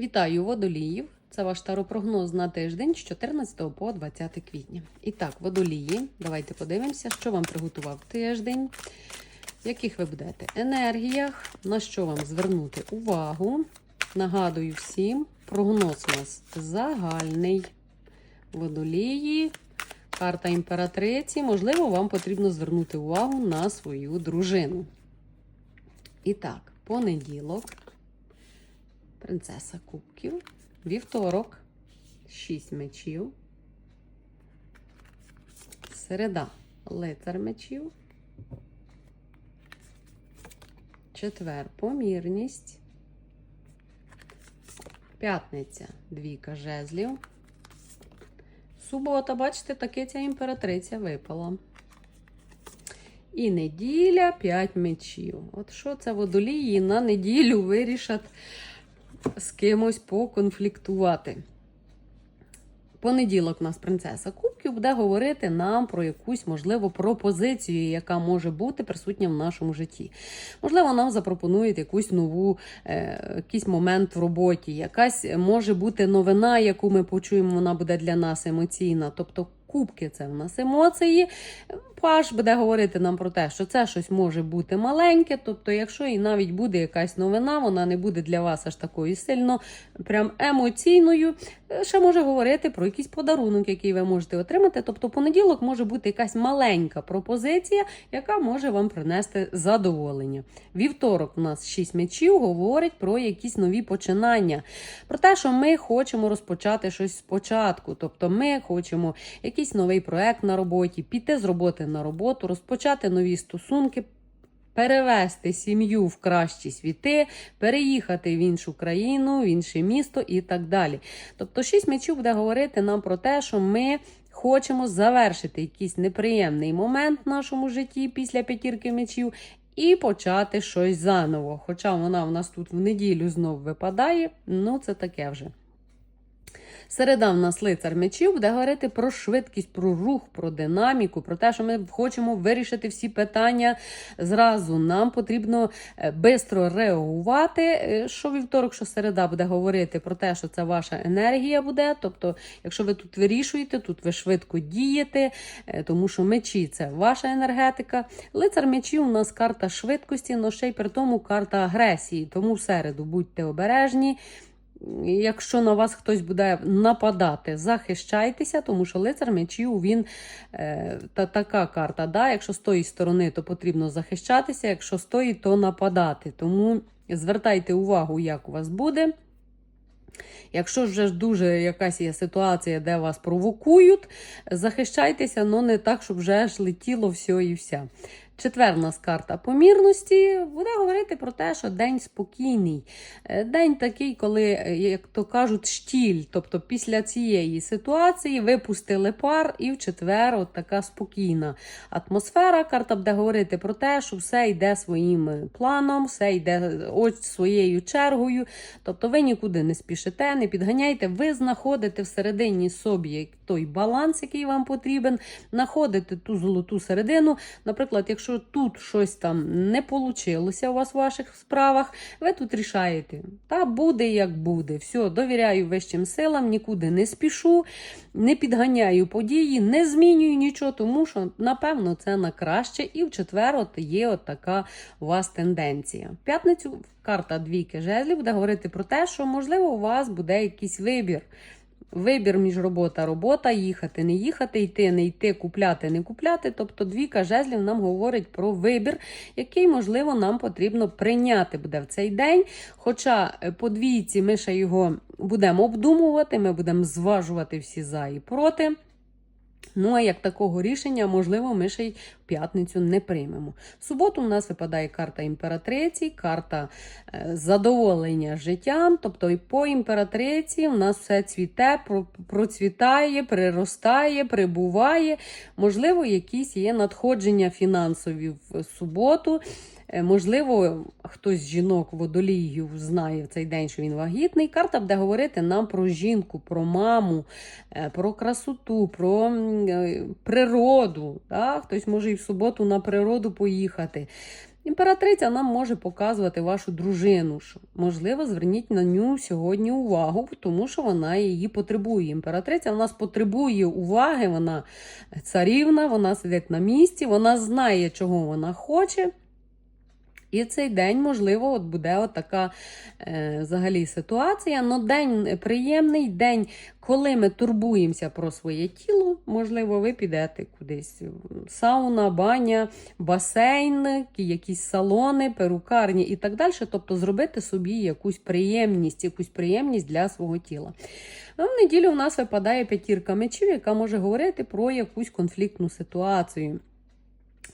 Вітаю водоліїв! Це ваш таропрогноз на тиждень з 14 по 20 квітня. І так, водолії, давайте подивимося, що вам приготував тиждень, яких ви будете енергіях, на що вам звернути увагу. Нагадую всім, прогноз у нас загальний. Водолії, карта імператриці. Можливо, вам потрібно звернути увагу на свою дружину. І так, понеділок. Принцеса Кубків. Вівторок. Шість мечів. Середа. Лицар мечів. Четвер. Помірність. П'ятниця. Двійка жезлів. Субота, бачите, таки ця імператриця випала. І неділя 5 мечів. От що це водолії на неділю вирішать з кимось поконфліктувати. Понеділок у нас принцеса Кубків буде говорити нам про якусь, можливо, пропозицію, яка може бути присутня в нашому житті. Можливо, нам запропонують якусь нову, е, якийсь момент в роботі, якась може бути новина, яку ми почуємо, вона буде для нас емоційна. Тобто Кубки це в нас емоції. Паш буде говорити нам про те, що це щось може бути маленьке. Тобто, якщо і навіть буде якась новина, вона не буде для вас аж такою сильно прям емоційною. Ще може говорити про якийсь подарунок, який ви можете отримати. Тобто, понеділок може бути якась маленька пропозиція, яка може вам принести задоволення. Вівторок у нас шість мечів говорить про якісь нові починання, про те, що ми хочемо розпочати щось спочатку. Тобто, ми хочемо якийсь новий проект на роботі, піти з роботи на роботу, розпочати нові стосунки. Перевести сім'ю в кращі світи, переїхати в іншу країну, в інше місто і так далі. Тобто, шість мечів буде говорити нам про те, що ми хочемо завершити якийсь неприємний момент в нашому житті після п'ятірки мечів і почати щось заново. Хоча вона в нас тут в неділю знов випадає, ну це таке вже. Середа в нас лицар мечів буде говорити про швидкість, про рух, про динаміку, про те, що ми хочемо вирішити всі питання зразу. Нам потрібно швидко реагувати. Е, Що вівторок, що середа буде говорити про те, що це ваша енергія буде. Тобто, якщо ви тут вирішуєте, тут ви швидко дієте, е, тому що мечі це ваша енергетика. Лицар мечів у нас карта швидкості, але ще й при тому карта агресії. Тому в середу будьте обережні. Якщо на вас хтось буде нападати, захищайтеся, тому що лицар мечів він е, та, така карта. Да? Якщо з тої сторони, то потрібно захищатися, якщо з тої, то нападати. Тому звертайте увагу, як у вас буде. Якщо вже дуже якась є ситуація, де вас провокують, захищайтеся, але не так, щоб вже ж летіло все і вся. Четвер у нас карта помірності буде говорити про те, що день спокійний. Е, День такий, коли, е, як то кажуть, штіль. Тобто після цієї ситуації випустили пар, і в четвер от така спокійна атмосфера. Карта буде говорити про те, що все йде своїм е, планом, все йде ось своєю чергою. Тобто ви нікуди не спішите, не підганяйте, ви знаходите всередині собі той баланс, який вам потрібен, знаходите ту золоту середину. Наприклад, якщо якщо тут щось там не вийшло у вас в ваших справах, ви тут рішаєте. Та буде як буде. Все, довіряю вищим силам, нікуди не спішу, не підганяю події, не змінюю нічого, тому що, напевно, це на краще. І в четвер от є от така у вас тенденція. В п'ятницю карта двійки жезлів буде говорити про те, що, можливо, у вас буде якийсь вибір. Вибір між робота, робота, їхати, не їхати, йти, не йти, купляти, не купляти. Тобто двійка жезлів нам говорить про вибір, який, можливо, нам потрібно прийняти буде в цей день. Хоча е, по двійці ми ще його будемо обдумувати, ми будемо зважувати всі за і проти. Ну, а як такого рішення, можливо, ми ще й п'ятницю не приймемо. В суботу у нас випадає карта імператриці, карта е, задоволення життям. Тобто, і по імператриці у нас все цвіте, процвітає, приростає, прибуває. Можливо, якісь є надходження фінансові в суботу. Е, Можливо, хтось з жінок водоліїв знає в цей день, що він вагітний. Карта буде говорити нам про жінку, про маму, е, про красоту, про е, природу. Да? Хтось може і в суботу на природу поїхати. Імператриця нам може показувати вашу дружину. Можливо, зверніть на нього сьогодні увагу, тому що вона її потребує. Імператриця в нас потребує уваги, вона царівна, вона сидить на місці, вона знає, чого вона хоче. І цей день, можливо, от буде така е, взагалі ситуація. Ну, день приємний, день, коли ми турбуємося про своє тіло. Можливо, ви підете кудись. Сауна, баня, басейн, якісь салони, перукарні і так далі. Тобто зробити собі якусь приємність, якусь приємність для свого тіла. Ну, в неділю у нас випадає п'ятірка мечів, яка може говорити про якусь конфліктну ситуацію.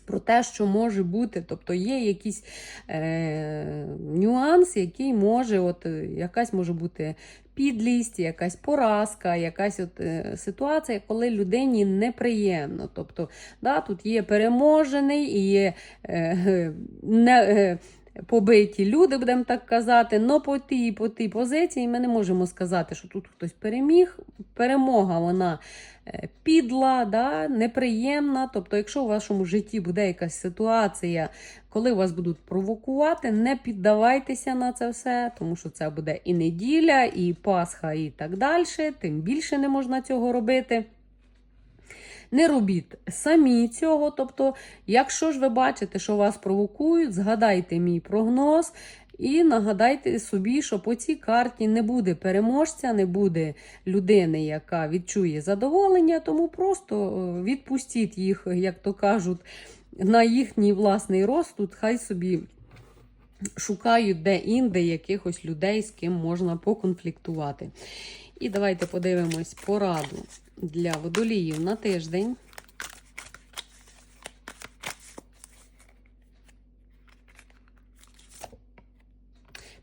Про те, що може бути, тобто є якийсь е, нюанс, який може, от е, якась може бути підлість, якась поразка, якась от, е, ситуація, коли людині неприємно. Тобто, да, тут є переможений і є е, не. Е, Побиті люди, будемо так казати, но по тій, по тій позиції ми не можемо сказати, що тут хтось переміг. Перемога вона е, підла, да, неприємна. Тобто, якщо у вашому житті буде якась ситуація, коли вас будуть провокувати, не піддавайтеся на це все, тому що це буде і неділя, і Пасха, і так далі. Тим більше не можна цього робити. Не робіть самі цього. Тобто, якщо ж ви бачите, що вас провокують, згадайте мій прогноз. І нагадайте собі, що по цій карті не буде переможця, не буде людини, яка відчує задоволення, тому просто е, відпустіть їх, як то кажуть, на їхній власний розсуд, хай собі шукають де-інде якихось людей, з ким можна поконфліктувати. І давайте подивимось пораду для водоліїв на тиждень.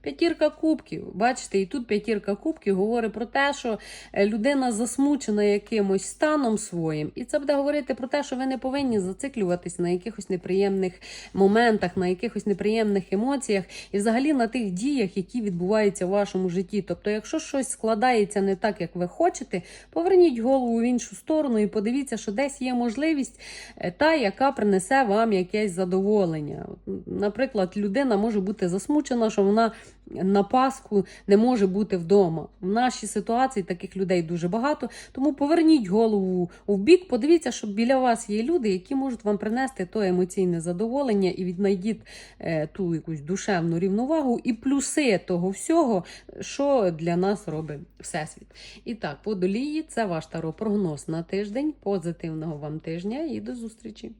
П'ятірка кубків. Бачите, і тут п'ятірка кубків говорить про те, що е, людина засмучена якимось станом своїм. І це буде говорити про те, що ви не повинні зациклюватись на якихось неприємних моментах, на якихось неприємних емоціях і взагалі на тих діях, які відбуваються в вашому житті. Тобто, якщо щось складається не так, як ви хочете, поверніть голову в іншу сторону і подивіться, що десь є можливість, е, та, яка принесе вам якесь задоволення. Наприклад, людина може бути засмучена, що вона на Пасху не може бути вдома. В нашій ситуації таких людей дуже багато. Тому поверніть голову в бік, подивіться, що біля вас є люди, які можуть вам принести то емоційне задоволення і віднайдіть е, ту якусь душевну рівновагу і плюси того всього, що для нас робить Всесвіт. І так, водолії, це ваш таро прогноз на тиждень. Позитивного вам тижня і до зустрічі!